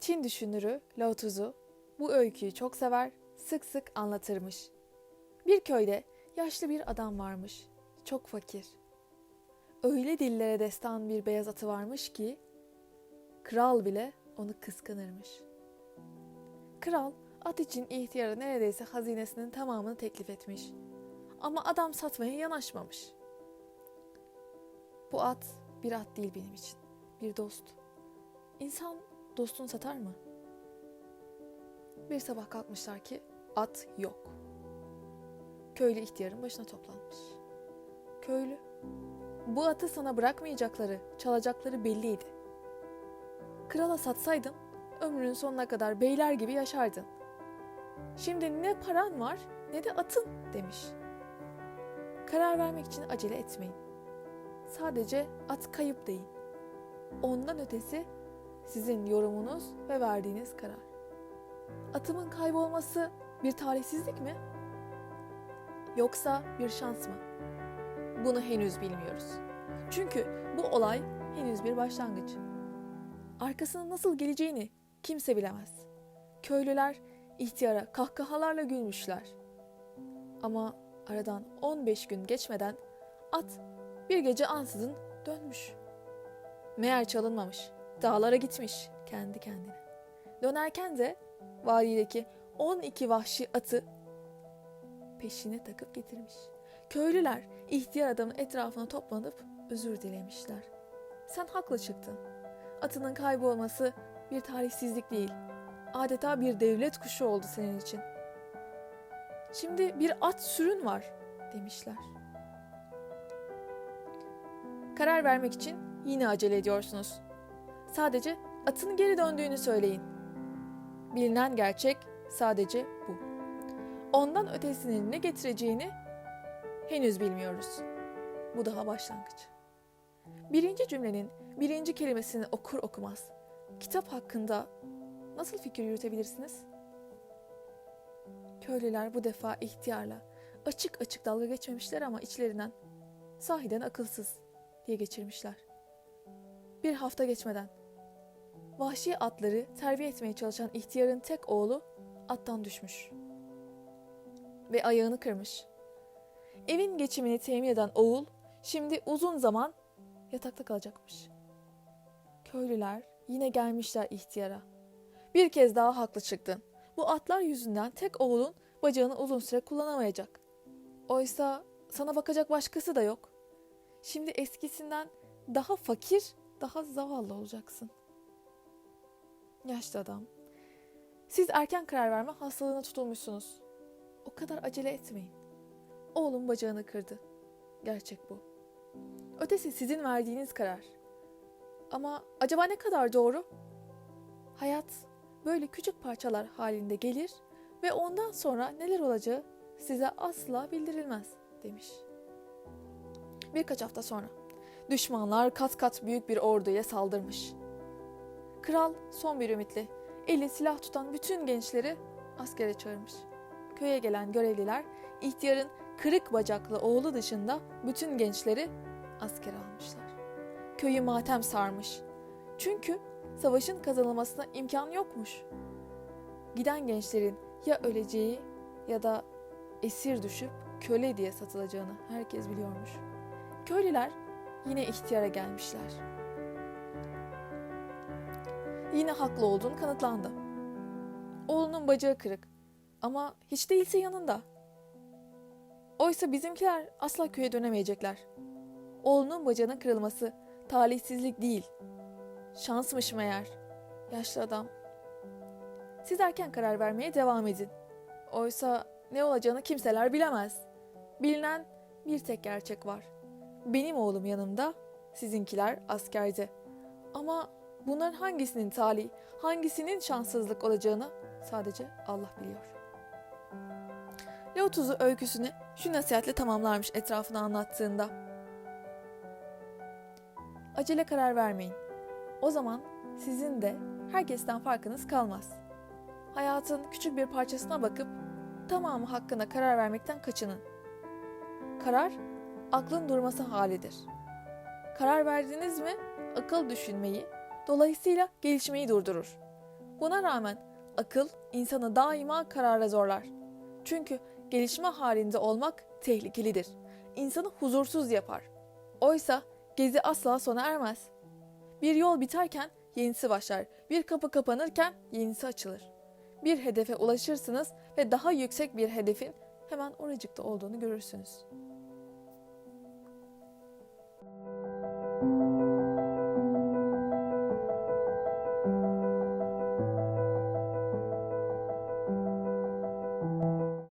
Çin düşünürü Lao Tzu bu öyküyü çok sever, sık sık anlatırmış. Bir köyde yaşlı bir adam varmış. Çok fakir. Öyle dillere destan bir beyaz atı varmış ki kral bile onu kıskanırmış. Kral at için ihtiyara neredeyse hazinesinin tamamını teklif etmiş. Ama adam satmaya yanaşmamış. Bu at bir at değil benim için. Bir dost. İnsan dostunu satar mı? Bir sabah kalkmışlar ki at yok. Köylü ihtiyarın başına toplanmış. Köylü, bu atı sana bırakmayacakları, çalacakları belliydi. Krala satsaydın, ömrünün sonuna kadar beyler gibi yaşardın. Şimdi ne paran var ne de atın demiş. Karar vermek için acele etmeyin. Sadece at kayıp deyin. Ondan ötesi sizin yorumunuz ve verdiğiniz karar. Atımın kaybolması bir talihsizlik mi? Yoksa bir şans mı? Bunu henüz bilmiyoruz. Çünkü bu olay henüz bir başlangıç. Arkasının nasıl geleceğini kimse bilemez. Köylüler ihtiyara kahkahalarla gülmüşler. Ama aradan 15 gün geçmeden at bir gece ansızın dönmüş. Meğer çalınmamış, dağlara gitmiş kendi kendine. Dönerken de vadideki 12 vahşi atı peşine takıp getirmiş. Köylüler ihtiyar adamın etrafına toplanıp özür dilemişler. Sen haklı çıktın. Atının kaybolması bir talihsizlik değil. Adeta bir devlet kuşu oldu senin için. Şimdi bir at sürün var demişler. Karar vermek için yine acele ediyorsunuz. Sadece atın geri döndüğünü söyleyin. Bilinen gerçek sadece bu. Ondan ötesinin ne getireceğini henüz bilmiyoruz. Bu daha başlangıç. Birinci cümlenin birinci kelimesini okur okumaz kitap hakkında nasıl fikir yürütebilirsiniz? Köylüler bu defa ihtiyarla açık açık dalga geçmemişler ama içlerinden sahiden akılsız diye geçirmişler. Bir hafta geçmeden vahşi atları terbiye etmeye çalışan ihtiyarın tek oğlu attan düşmüş ve ayağını kırmış. Evin geçimini temin eden oğul şimdi uzun zaman yatakta kalacakmış. Köylüler yine gelmişler ihtiyara. Bir kez daha haklı çıktın. Bu atlar yüzünden tek oğlun bacağını uzun süre kullanamayacak. Oysa sana bakacak başkası da yok. Şimdi eskisinden daha fakir, daha zavallı olacaksın. Yaşlı adam. Siz erken karar verme hastalığına tutulmuşsunuz. O kadar acele etmeyin. Oğlum bacağını kırdı. Gerçek bu. Ötesi sizin verdiğiniz karar. Ama acaba ne kadar doğru? Hayat böyle küçük parçalar halinde gelir ve ondan sonra neler olacağı size asla bildirilmez demiş. Birkaç hafta sonra düşmanlar kat kat büyük bir orduya saldırmış. Kral son bir ümitle eli silah tutan bütün gençleri askere çağırmış. Köye gelen görevliler ihtiyarın kırık bacaklı oğlu dışında bütün gençleri askere almışlar. Köyü matem sarmış. Çünkü savaşın kazanılmasına imkan yokmuş. Giden gençlerin ya öleceği ya da esir düşüp köle diye satılacağını herkes biliyormuş. Köylüler yine ihtiyara gelmişler. Yine haklı olduğun kanıtlandı. Oğlunun bacağı kırık ama hiç değilse yanında. Oysa bizimkiler asla köye dönemeyecekler. Oğlunun bacağının kırılması talihsizlik değil. Şansmış meğer. Yaşlı adam. Siz erken karar vermeye devam edin. Oysa ne olacağını kimseler bilemez. Bilinen bir tek gerçek var. Benim oğlum yanımda, sizinkiler askerde. Ama bunların hangisinin talih, hangisinin şanssızlık olacağını sadece Allah biliyor. Leo Tuzu öyküsünü şu nasihatle tamamlarmış etrafını anlattığında. Acele karar vermeyin. O zaman sizin de herkesten farkınız kalmaz. Hayatın küçük bir parçasına bakıp tamamı hakkında karar vermekten kaçının. Karar aklın durması halidir. Karar verdiniz mi akıl düşünmeyi, dolayısıyla gelişmeyi durdurur. Buna rağmen akıl insanı daima karara zorlar. Çünkü gelişme halinde olmak tehlikelidir. İnsanı huzursuz yapar. Oysa gezi asla sona ermez. Bir yol biterken yenisi başlar. Bir kapı kapanırken yenisi açılır. Bir hedefe ulaşırsınız ve daha yüksek bir hedefin hemen oracıkta olduğunu görürsünüz.